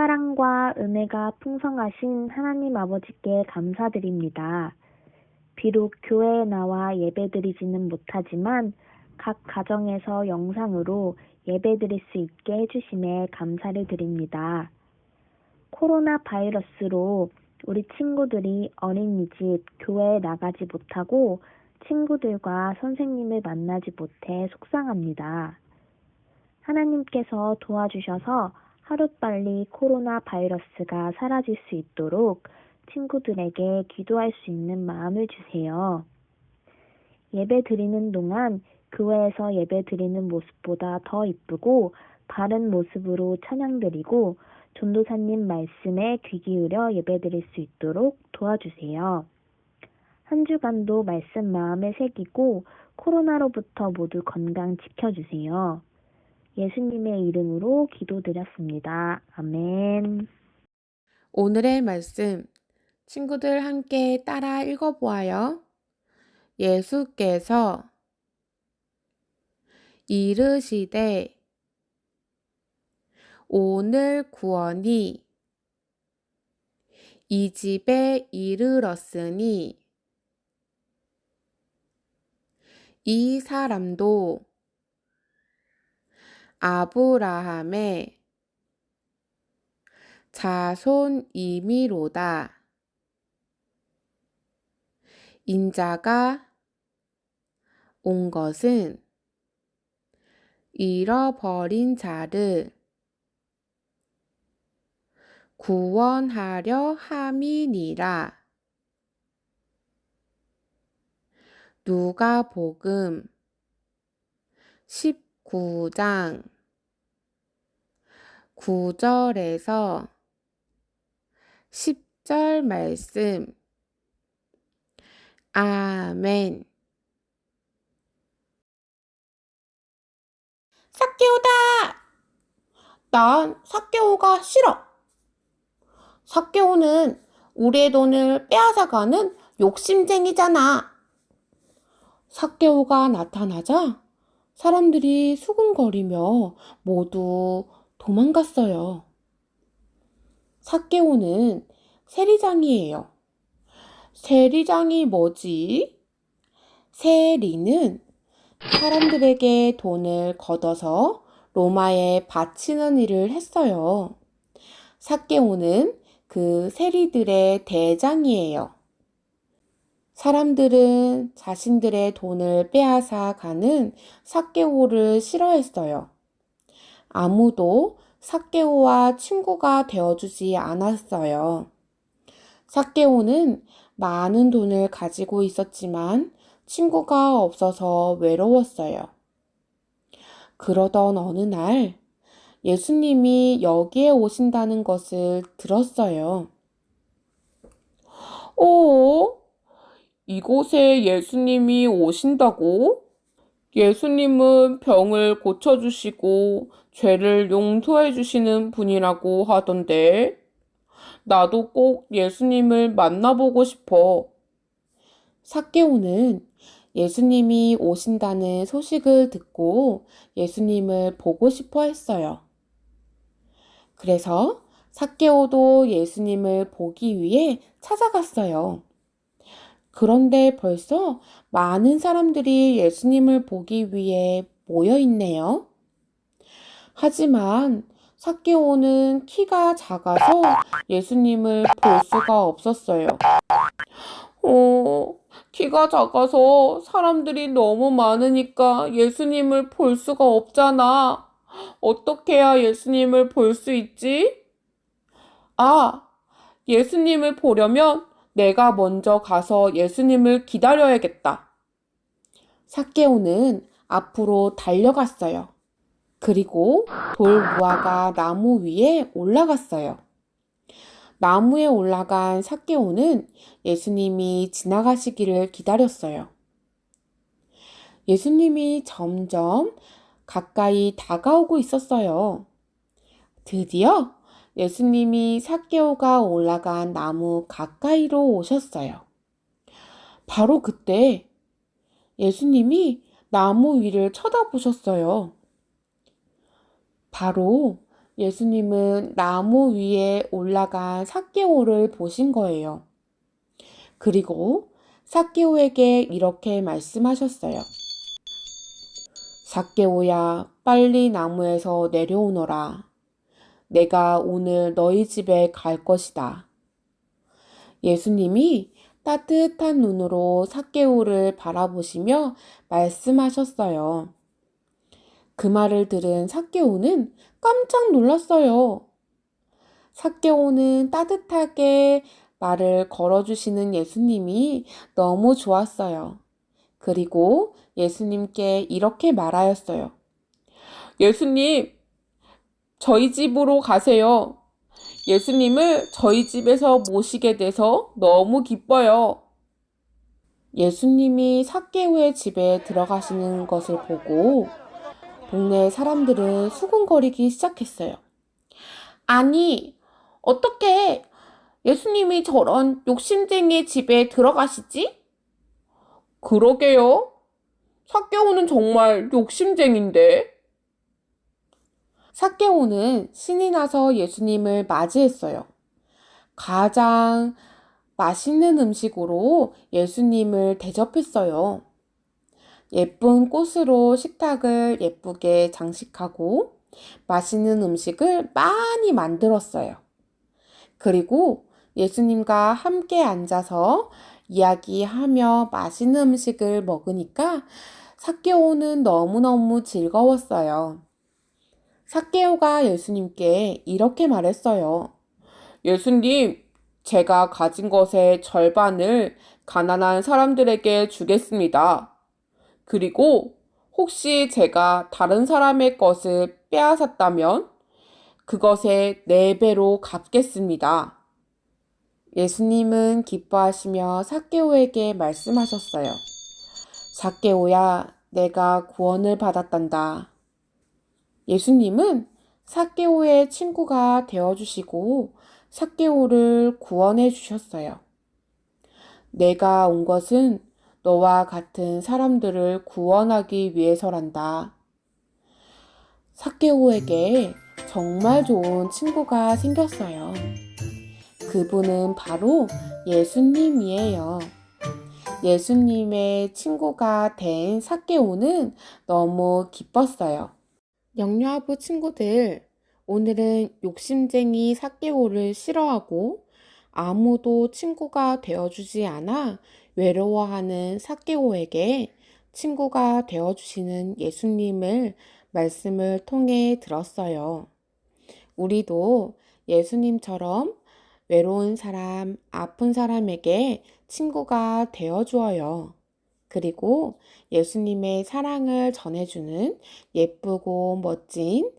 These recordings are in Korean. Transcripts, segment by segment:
사랑과 은혜가 풍성하신 하나님 아버지께 감사드립니다. 비록 교회에 나와 예배드리지는 못하지만 각 가정에서 영상으로 예배드릴 수 있게 해주심에 감사를 드립니다. 코로나 바이러스로 우리 친구들이 어린이집, 교회에 나가지 못하고 친구들과 선생님을 만나지 못해 속상합니다. 하나님께서 도와주셔서 하루빨리 코로나 바이러스가 사라질 수 있도록 친구들에게 기도할 수 있는 마음을 주세요. 예배 드리는 동안 교회에서 예배 드리는 모습보다 더 이쁘고 바른 모습으로 찬양 드리고 전도사님 말씀에 귀 기울여 예배 드릴 수 있도록 도와주세요. 한 주간도 말씀 마음에 새기고 코로나로부터 모두 건강 지켜주세요. 예수님의 이름으로 기도드렸습니다. 아멘. 오늘의 말씀 친구들 함께 따라 읽어보아요. 예수께서 이르시되 오늘 구원이 이 집에 이르렀으니 이 사람도 아브라함의 자손이미로다. 인자가 온 것은 잃어버린 자를 구원하려 함이니라. 누가복음 19장 9절에서 10절 말씀 아멘 사케오다! 난 사케오가 싫어. 사케오는 우리의 돈을 빼앗아가는 욕심쟁이잖아. 사케오가 나타나자 사람들이 수군거리며 모두 도망갔어요. 사케오는 세리장이에요. 세리장이 뭐지? 세리는 사람들에게 돈을 걷어서 로마에 바치는 일을 했어요. 사케오는 그 세리들의 대장이에요. 사람들은 자신들의 돈을 빼앗아 가는 사케오를 싫어했어요. 아무도 사케오와 친구가 되어주지 않았어요. 사케오는 많은 돈을 가지고 있었지만 친구가 없어서 외로웠어요. 그러던 어느 날 예수님이 여기에 오신다는 것을 들었어요. 어? 이곳에 예수님이 오신다고? 예수님은 병을 고쳐주시고 죄를 용서해 주시는 분이라고 하던데. 나도 꼭 예수님을 만나보고 싶어. 사케오는 예수님이 오신다는 소식을 듣고 예수님을 보고 싶어 했어요. 그래서 사케오도 예수님을 보기 위해 찾아갔어요. 그런데 벌써 많은 사람들이 예수님을 보기 위해 모여 있네요. 하지만 사케오는 키가 작아서 예수님을 볼 수가 없었어요. 어, 키가 작아서 사람들이 너무 많으니까 예수님을 볼 수가 없잖아. 어떻게 해야 예수님을 볼 수 있지? 아, 예수님을 보려면 내가 먼저 가서 예수님을 기다려야겠다. 사케오는 앞으로 달려갔어요. 그리고 돌 무화과 나무 위에 올라갔어요. 나무에 올라간 사케오는 예수님이 지나가시기를 기다렸어요. 예수님이 점점 가까이 다가오고 있었어요. 드디어 예수님이 사케오가 올라간 나무 가까이로 오셨어요. 바로 그때 예수님이 나무 위를 쳐다보셨어요. 바로 예수님은 나무 위에 올라간 사케오를 보신 거예요. 그리고 사케오에게 이렇게 말씀하셨어요. 사케오야, 빨리 나무에서 내려오너라. 내가 오늘 너희 집에 갈 것이다. 예수님이 따뜻한 눈으로 사케오를 바라보시며 말씀하셨어요. 그 말을 들은 사케오는 깜짝 놀랐어요. 사케오는 따뜻하게 말을 걸어주시는 예수님이 너무 좋았어요. 그리고 예수님께 이렇게 말하였어요. 예수님, 저희 집으로 가세요. 예수님을 저희 집에서 모시게 돼서 너무 기뻐요. 예수님이 사케오의 집에 들어가시는 것을 보고 동네 사람들은 수군거리기 시작했어요. 아니, 어떻게 예수님이 저런 욕심쟁이 집에 들어가시지? 그러게요. 사케오는 정말 욕심쟁인데. 사케오는 신이 나서 예수님을 맞이했어요. 가장 맛있는 음식으로 예수님을 대접했어요. 예쁜 꽃으로 식탁을 예쁘게 장식하고 맛있는 음식을 많이 만들었어요. 그리고 예수님과 함께 앉아서 이야기하며 맛있는 음식을 먹으니까 사케오는 너무너무 즐거웠어요. 사케오가 예수님께 이렇게 말했어요. 예수님, 제가 가진 것의 절반을 가난한 사람들에게 주겠습니다. 그리고 혹시 제가 다른 사람의 것을 빼앗았다면 그것의 네 배로 갚겠습니다. 예수님은 기뻐하시며 사케오에게 말씀하셨어요. 사케오야, 내가 구원을 받았단다. 예수님은 사케오의 친구가 되어주시고 사케오를 구원해 주셨어요. 내가 온 것은 너와 같은 사람들을 구원하기 위해서란다. 사케오에게 정말 좋은 친구가 생겼어요. 그분은 바로 예수님이에요. 예수님의 친구가 된 사케오는 너무 기뻤어요. 영유아부 친구들, 오늘은 욕심쟁이 사케오를 싫어하고 아무도 친구가 되어주지 않아 외로워하는 사케오에게 친구가 되어주시는 예수님을 말씀을 통해 들었어요. 우리도 예수님처럼 외로운 사람, 아픈 사람에게 친구가 되어주어요. 그리고 예수님의 사랑을 전해주는 예쁘고 멋진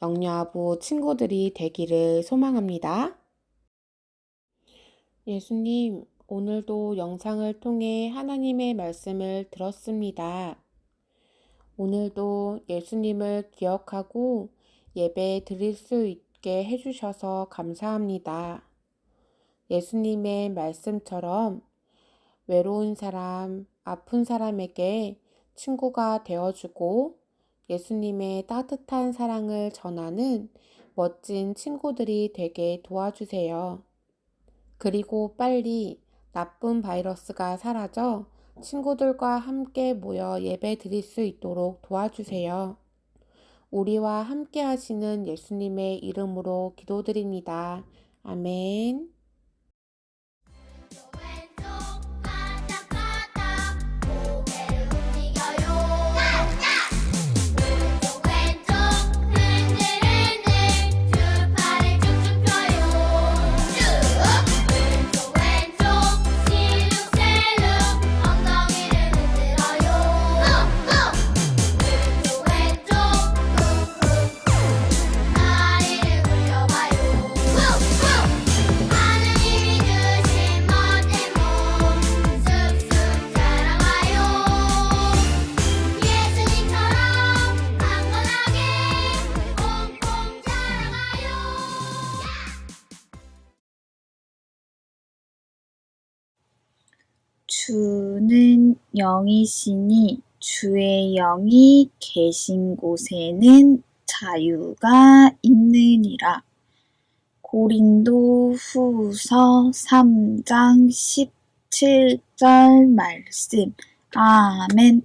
영유아부 친구들이 되기를 소망합니다. 예수님, 오늘도 영상을 통해 하나님의 말씀을 들었습니다. 오늘도 예수님을 기억하고 예배 드릴 수 있게 해주셔서 감사합니다. 예수님의 말씀처럼 외로운 사람, 아픈 사람에게 친구가 되어주고 예수님의 따뜻한 사랑을 전하는 멋진 친구들이 되게 도와주세요. 그리고 빨리 나쁜 바이러스가 사라져 친구들과 함께 모여 예배 드릴 수 있도록 도와주세요. 우리와 함께 하시는 예수님의 이름으로 기도드립니다. 아멘. 주는 영이시니 주의 영이 계신 곳에는 자유가 있느니라. 고린도 후서 3장 17절 말씀. 아멘.